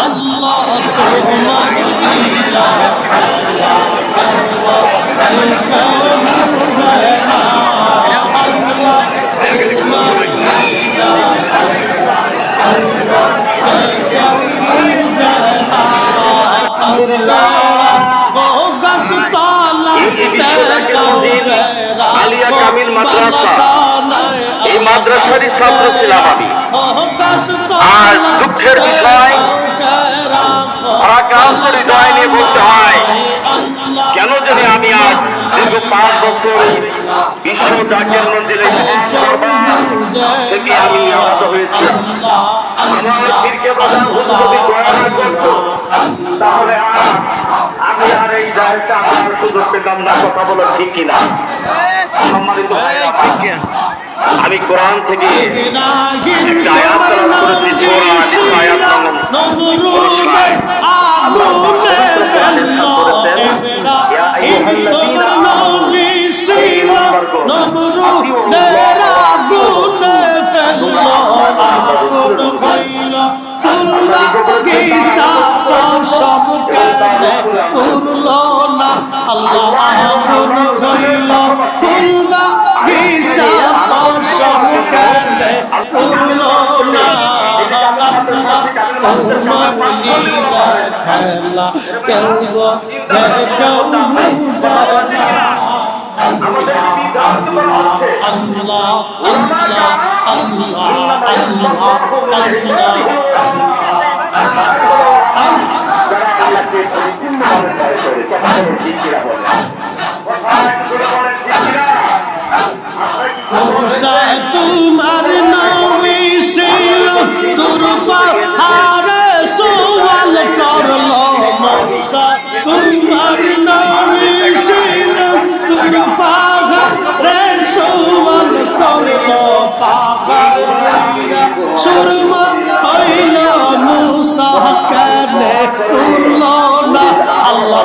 আল্লাহ আলিয়া কামিল মাদ্রাসা। এই মাদ্রাসারই ছাত্র ছিলাম আমি। আর দুঃখের বিষয়, হৃদয় নিয়ে বলতে হয়, কেন জানি আমি আজ দীর্ঘ পাঁচ বছর বিশ্ব জাতীয় মন্দিরে থেকে আমি আহত হয়েছি আমার যদি দয়া না করতো, তাহলে আর আমি আর এই জায়গাটা পেতাম না কথা বলা ঠিক কিনা? সম্মানিত আমি কোরআন থেকে করেছি, কোরআন আয়াত নম্বর আল্লাহ আগুন হইল ফুলবা গিসা পশম কেনে উড়ল না তোমার লীলা খেলা কেউ বোঝে কেউ বুঝে না আমাদের বিধান আছে আল্লাহ আল্লাহ আল্লাহ আল্লাহ আল্লাহ যারা আল্লাহকে পরিপূর্ণভাবে ভয় করে কথা বলে ঠিক কিনা বলে কথা করে বলে ঠিক কিনা মুসা তোমার নামে ছিল, তোর পাহাড়ে সওয়াল করল। মুসা তোমার নামে ছিল, তোর পাহাড়ে সওয়াল করল। পাহাড় সুরমা হইল, মুসা কেনে উড়ল না, আল্লাহ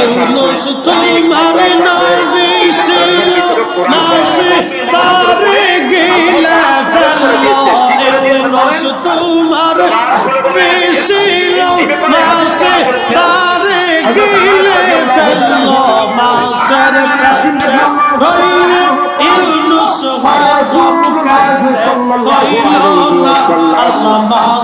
ইউনুস তোমার নবী ছিল মাসে তারে গিলা ফেলল। ইউনুস তোমার ছিল মাসে তারে গিলে ফেলল। মাসের রইল ইউনুস হজম কাঁদে হইল না, আল্লাহ